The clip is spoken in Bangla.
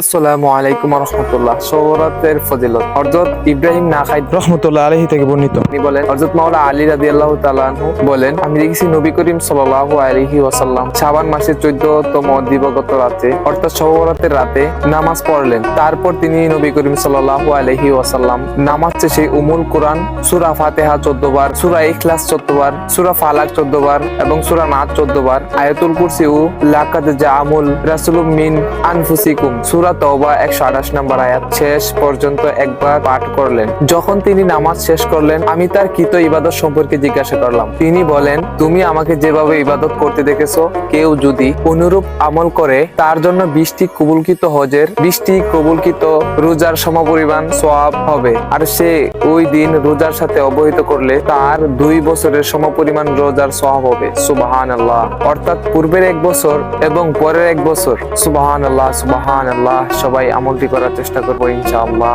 আসসালামু আলাইকুম রহমতুল্লাহ সৌরাতের ফজিলত। হযরত ইব্রাহিম রহমতুল্লাহ থেকে বর্ণিত। তিনি বলেন হযরত আলী রাদিয়াল্লাহু তাআলা বলেন আমি দেখেছি নবী করিম সাল্লাল্লাহু আলাইহি ওয়াসাল্লাম শাবান মাসের 14তম দিবগত রাতে অর্থাৎ সৌরাতের রাতে নামাজ পড়লেন। তারপর তিনি নবী করিম সাল্লাল্লাহু আলাইহি ওয়াসাল্লাম নামাজ শেষে উমুল কোরআন সূরা ফাতিহা 14 বার সূরা ইখলাস 14 বার সূরা ফালাক 14 বার এবং সূরা নাচ 14 বার আয়াতুল কুরসি ও লাকাদ জাআমুল রাসূলুম মিন আনফুসিকুম সূরা তওবা 128 নম্বর আয়াত শেষ পর্যন্ত একবার পাঠ করলেন। যখন তিনি নামাজ শেষ করলেন, আমি তার কৃত ইবাদত সম্পর্কে জিজ্ঞাসা করলাম। তিনি বলেন, তুমি আমাকে যেভাবে ইবাদত করতে দেখেছ, কেউ যদি অনুরূপ আমল করে, তার জন্য বৃষ্টি কবুলকৃত হজের, বৃষ্টি কবুলকৃত রোজার সমপরিমাণ সোয়াব হবে। আর সে ওই দিন রোজার সাথে অবহিত করলে, তার দুই বছরের সমপরিমাণ রোজার সোয়াব হবে। সুবাহান আল্লাহ অর্থাৎ পূর্বের এক বছর এবং পরের এক বছর। সুবাহান আল্লাহ সুবাহান আল্লাহ সবাই আমলটি করার চেষ্টা করব ইনশাআল্লাহ।